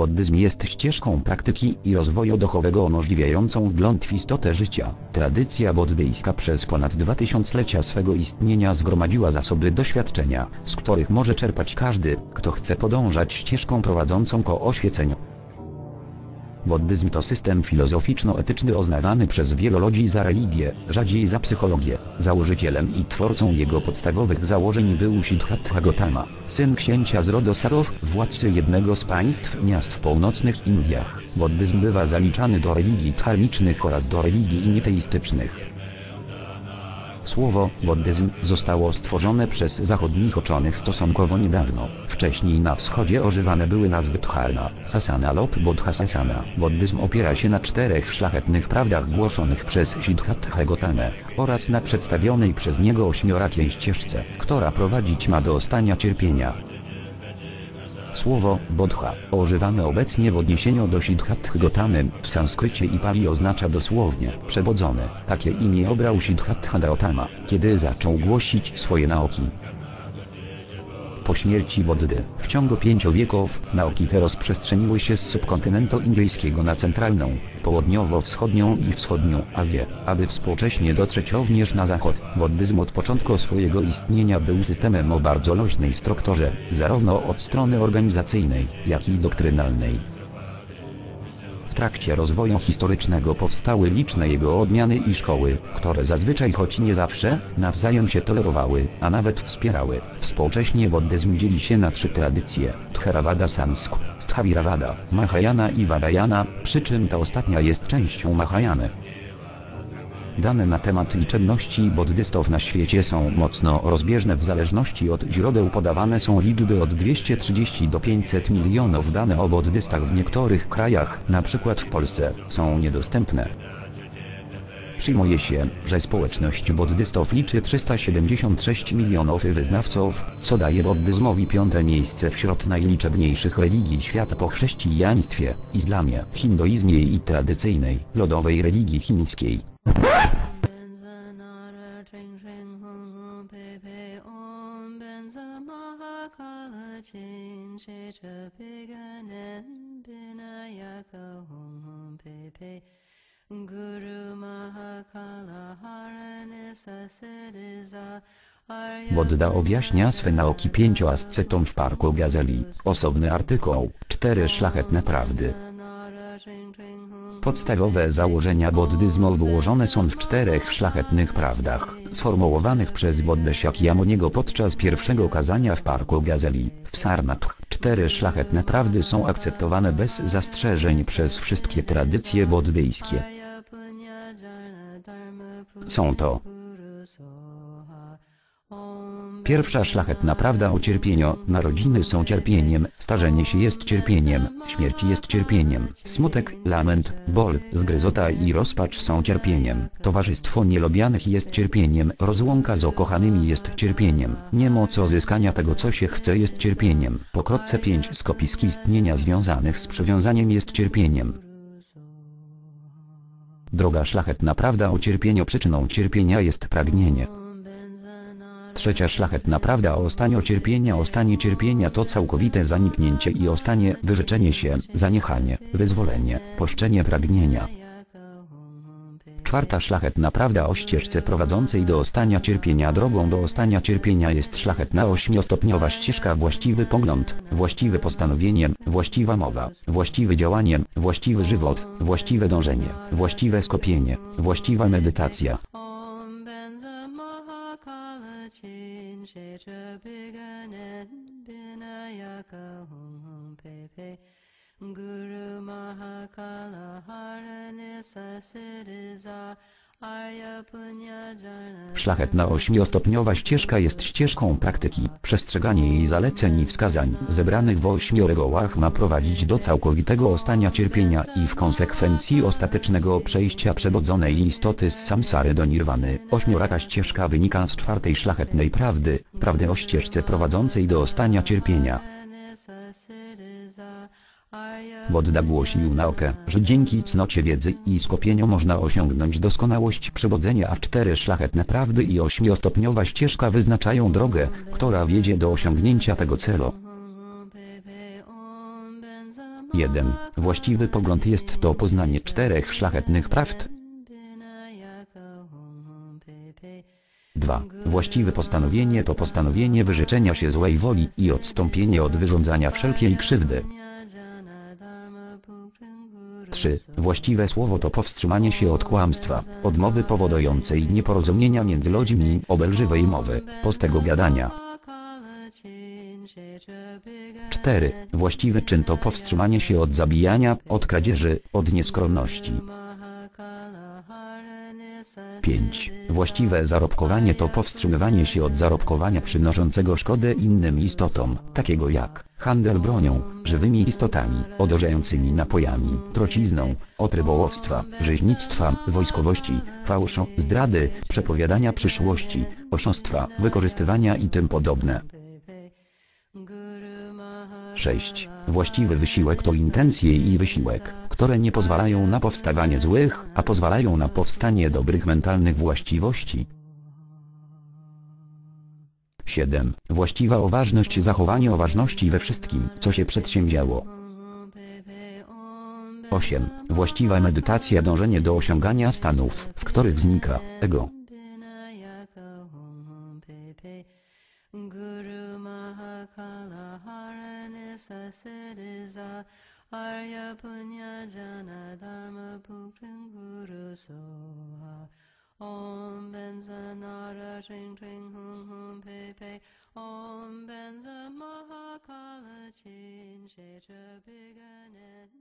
Buddyzm jest ścieżką praktyki i rozwoju duchowego umożliwiającą wgląd w istotę życia. Tradycja buddyjska przez ponad dwa tysiąclecia swego istnienia zgromadziła zasoby doświadczenia, z których może czerpać każdy, kto chce podążać ścieżką prowadzącą ku oświeceniu. Buddyzm to system filozoficzno-etyczny oznawany przez wielu ludzi za religię, rzadziej za psychologię. Założycielem i twórcą jego podstawowych założeń był Siddhartha Gautama, syn księcia z rodu Sarów, władcy jednego z państw miast w północnych Indiach. Buddyzm bywa zaliczany do religii dharmicznych oraz do religii nieteistycznych. Słowo buddyzm zostało stworzone przez zachodnich uczonych stosunkowo niedawno. Wcześniej na wschodzie używane były nazwy Dharma, Sasana lub Bodhasasana. Buddyzm opiera się na czterech szlachetnych prawdach głoszonych przez Siddhartha Gautamę oraz na przedstawionej przez niego ośmiorakiej ścieżce, która prowadzić ma do ostania cierpienia. Słowo bodha, używane obecnie w odniesieniu do Siddhartha Gautamy w sanskrycie i pali oznacza dosłownie przebudzony. Takie imię obrał Siddhartha Gautama, kiedy zaczął głosić swoje nauki. Po śmierci Boddy, w ciągu pięciu wieków, nauki te rozprzestrzeniły się z subkontynentu indyjskiego na centralną, południowo-wschodnią i wschodnią Azję, aby współcześnie dotrzeć również na zachód. Buddyzm od początku swojego istnienia był systemem o bardzo luźnej strukturze, zarówno od strony organizacyjnej, jak i doktrynalnej. W trakcie rozwoju historycznego powstały liczne jego odmiany i szkoły, które zazwyczaj choć nie zawsze, nawzajem się tolerowały, a nawet wspierały. Współcześnie buddyzm dzieli się na trzy tradycje, Theravada Sansk, Sthaviravada, Mahayana i Vajrayana, przy czym ta ostatnia jest częścią Mahayany. Dane na temat liczebności buddystów na świecie są mocno rozbieżne w zależności od źródeł podawane są liczby od 230 do 500 milionów dane o buddystach w niektórych krajach, np. w Polsce, są niedostępne. Przyjmuje się, że społeczność buddystów liczy 376 milionów wyznawców, co daje buddyzmowi piąte miejsce wśród najliczebniejszych religii świata po chrześcijaństwie, islamie, hinduizmie i tradycyjnej, lodowej religii chińskiej. Wodda objaśnia swe nauki pięciu ascetom w parku Gazeli. Osobny artykuł. Cztery szlachetne prawdy. Podstawowe założenia buddyzmu wyłożone są w czterech szlachetnych prawdach, sformułowanych przez Boddę podczas pierwszego kazania w parku Gazeli, w Sarnath. Cztery szlachetne prawdy są akceptowane bez zastrzeżeń przez wszystkie tradycje buddyjskie. Są to Pierwsza szlachetna prawda o cierpieniu. Narodziny są cierpieniem, starzenie się jest cierpieniem, śmierć jest cierpieniem, smutek, lament, ból, zgryzota i rozpacz są cierpieniem, towarzystwo nielubianych jest cierpieniem, rozłąka z ukochanymi jest cierpieniem, niemoc uzyskania tego co się chce jest cierpieniem, pokrótce pięć skopisk istnienia związanych z przywiązaniem jest cierpieniem. Droga szlachetna prawda o cierpieniu. Przyczyną cierpienia jest pragnienie. Trzecia szlachetna prawda o stanie cierpienia O stanie cierpienia to całkowite zaniknięcie i o stanie wyrzeczenie się, zaniechanie, wyzwolenie, poszczenie pragnienia. Czwarta szlachetna prawda o ścieżce prowadzącej do ostania cierpienia Drogą do ostania cierpienia jest szlachetna ośmiostopniowa ścieżka Właściwy pogląd, właściwe postanowienie, właściwa mowa, właściwe działanie, właściwy żywot, właściwe dążenie, właściwe skupienie, właściwa medytacja. Szlachetna ośmiostopniowa ścieżka jest ścieżką praktyki. Przestrzeganie jej zaleceń i wskazań zebranych w ośmiu regołach ma prowadzić do całkowitego ostania cierpienia i w konsekwencji ostatecznego przejścia przebodzonej istoty z samsary do nirwany. Ośmioraka ścieżka wynika z czwartej szlachetnej prawdy, prawdy o ścieżce prowadzącej do ostania cierpienia. Bodda głosił naukę, że dzięki cnocie wiedzy i skupieniu można osiągnąć doskonałość przewodzenia a cztery szlachetne prawdy i ośmiostopniowa ścieżka wyznaczają drogę, która wiedzie do osiągnięcia tego celu. hum hum pe pe om benza 1. Właściwy pogląd jest to poznanie czterech szlachetnych prawd. 2. Właściwe postanowienie to postanowienie wyrzeczenia się złej woli i odstąpienie od wyrządzania wszelkiej krzywdy. 3. Właściwe słowo to powstrzymanie się od kłamstwa, odmowy powodującej nieporozumienia między ludźmi, obelżywej mowy, postego gadania. 4. Właściwy czyn to powstrzymanie się od zabijania, od kradzieży, od nieskromności. 5. Właściwe zarobkowanie to powstrzymywanie się od zarobkowania przynoszącego szkodę innym istotom, takiego jak handel bronią, żywymi istotami, odurzającymi napojami, trocizną, od rybołowstwa, rzeźnictwa, wojskowości, fałszu, zdrady, przepowiadania przyszłości, oszustwa, wykorzystywania i tym podobne. 6. Właściwy wysiłek to intencje i wysiłek, które nie pozwalają na powstawanie złych, a pozwalają na powstanie dobrych mentalnych właściwości. 7. Właściwa uważność zachowanie uważności we wszystkim, co się przedsięwzięło. 8. Właściwa medytacja dążenie do osiągania stanów, w których znika ego. Arya Punya Jana Dharma Pukrin Guru Soha Om Benza Nara Tring Tring Hum Hum Pe Pe Om Benza Mahakala Chin Shetra Biganen